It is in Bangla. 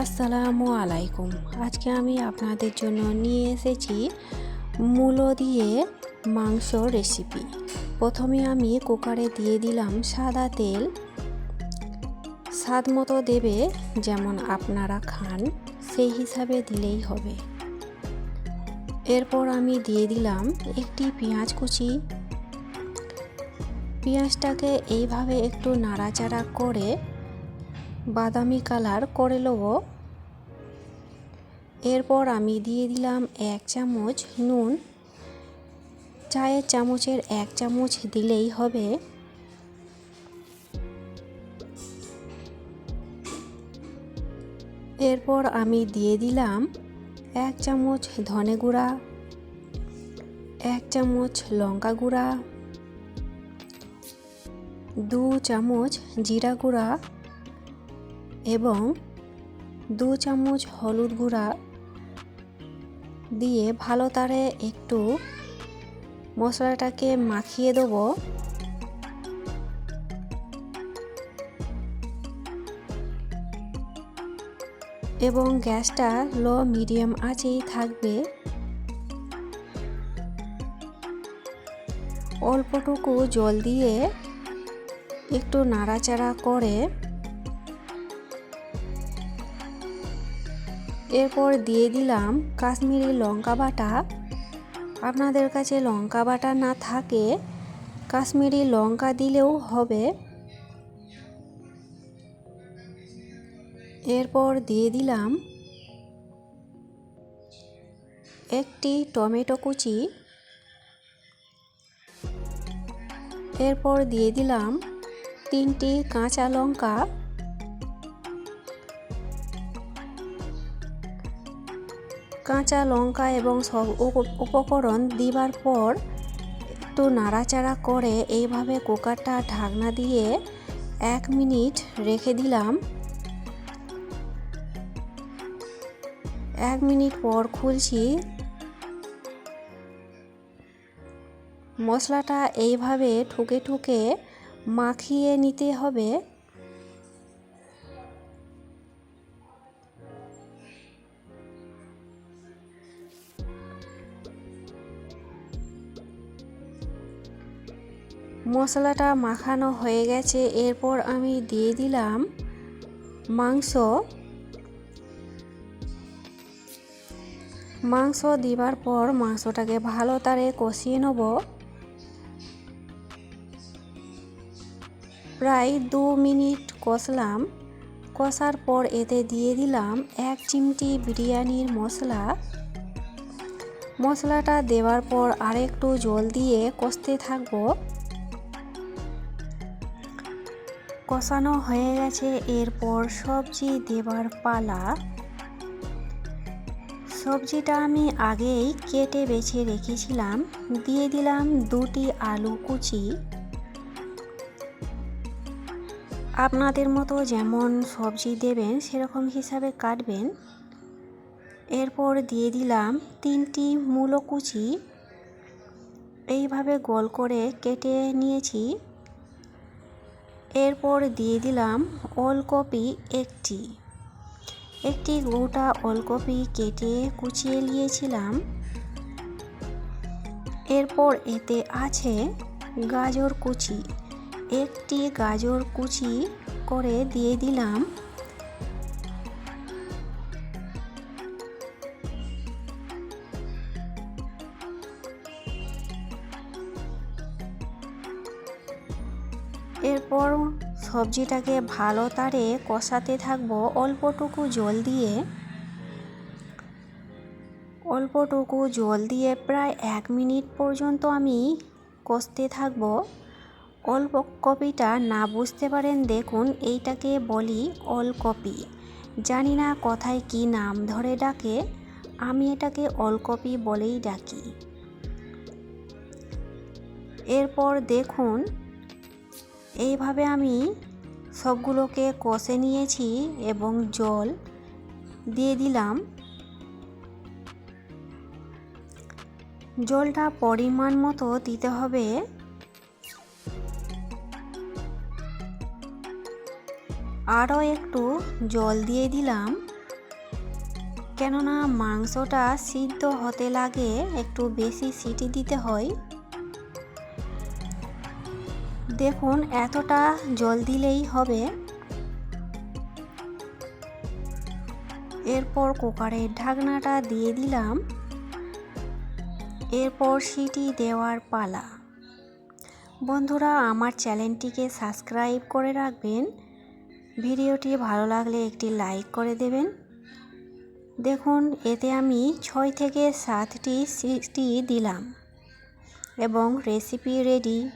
আসসালামু আলাইকুম। আজকে আমি আপনাদের জন্য নিয়ে এসেছি মূলো দিয়ে মাংস রেসিপি প্রথমে আমি কুকারে দিয়ে দিলাম সাদা তেল। স্বাদ মতো দেবে যেমন আপনারা খান, সেই হিসাবে দিলেই হবে। এরপর আমি দিয়ে দিলাম একটি পেঁয়াজ কুচি। পেঁয়াজটাকে এইভাবে একটু নাড়াচাড়া করে বাদামি কালার করে নেব। এরপর আমি দিয়ে দিলাম এক চামচ নুন। চায়ের চামচের এক চামচ দিলেই হবে। এরপর আমি দিয়ে দিলাম এক চামচ ধনে গুঁড়া, এক চামচ লঙ্কা গুঁড়া, দু চামচ জিরা গুঁড়া এবং দু চামচ হলুদ গুঁড়া দিয়ে ভালো তারে একটু মশলাটাকে মাখিয়ে দেবো। এবং গ্যাসটা লো মিডিয়াম আঁচেই থাকবে। অল্পটুকু জল দিয়ে একটু নাড়াচাড়া করে এরপর দিয়ে দিলাম কাশ্মীরি লঙ্কা বাটা। আপনাদের কাছে লঙ্কা বাটা না থাকে, কাশ্মীরি লঙ্কা দিলেও হবে। এরপর দিয়ে দিলাম একটি টমেটো কুচি। এরপর দিয়ে দিলাম তিনটি কাঁচা লঙ্কা। কাঁচা লঙ্কা এবং সব উপকরণ দিবার পর একটু নাড়াচাড়া করে এইভাবে কুকারটা ঢাকনা দিয়ে এক মিনিট রেখে দিলাম। এক মিনিট পর খুলছি। মশলাটা এইভাবে ঠুকে ঠুকে মাখিয়ে নিতে হবে। মশলাটা মাখানো হয়ে গেছে। এরপর আমি দিয়ে দিলাম মাংস। মাংস দিবার পর মাংসটাকে ভালো তারে কষিয়ে নেব। প্রায় দু মিনিট কষলাম। কষার পর এতে দিয়ে দিলাম এক চিমটি বিরিয়ানির মশলা। মশলাটা দেওয়ার পর আরেকটু জল দিয়ে কষতে থাকব। কষানো হয়ে গেছে। এরপর সবজি দেবার পালা। সবজিটা আমি আগেই কেটে বেছে রেখেছিলাম। দিয়ে দিলাম দুটি আলু কুচি। আপনাদের মতো যেমন সবজি দেবেন, সেরকম হিসাবে কাটবেন। এরপর দিয়ে দিলাম তিনটি মূলো কুচি। এইভাবে গোল করে কেটে নিয়েছি। এরপর দিয়ে দিলাম ওলকপি একটি। একটি গোটা ওলকপি কেটে কুচিয়ে নিয়েছিলাম। এরপর এতে আছে গাজর কুচি। একটি গাজর কুচি করে দিয়ে দিলাম। এরপর সবজিটাকে ভালো তারে কষাতে থাকব অল্পটুকু জল দিয়ে। অল্পটুকু জল দিয়ে প্রায় এক মিনিট পর্যন্ত আমি কষতে থাকব। অল্প কপিটা না বুঝতে পারেন, দেখুন এইটাকে বলি অলকপি। জানি না কথায় কি নাম ধরে ডাকে, আমি এটাকে অলকপি বলেই ডাকি। এরপর দেখুন এইভাবে আমি সবগুলোকে কষে নিয়েছি এবং জল দিয়ে দিলাম। জলটা পরিমাণ মতো দিতে হবে। আরও একটু জল দিয়ে দিলাম। কেননা মাংসটা সিদ্ধ হতে লাগে, একটু বেশি সিটি দিতে হয়। দেখুন, এতটা জল দিলেই হবে। এরপর কুকারের ঢাকনাটা দিয়ে দিলাম। এরপর সিটি দেওয়ার পালা। বন্ধুরা, আমার চ্যানেলটিকে সাবস্ক্রাইব করে রাখবেন। ভিডিওটি ভালো লাগলে একটি লাইক করে দেবেন। দেখুন, এতে আমি ছয় থেকে সাতটি সিটি দিলাম এবং রেসিপি রেডি।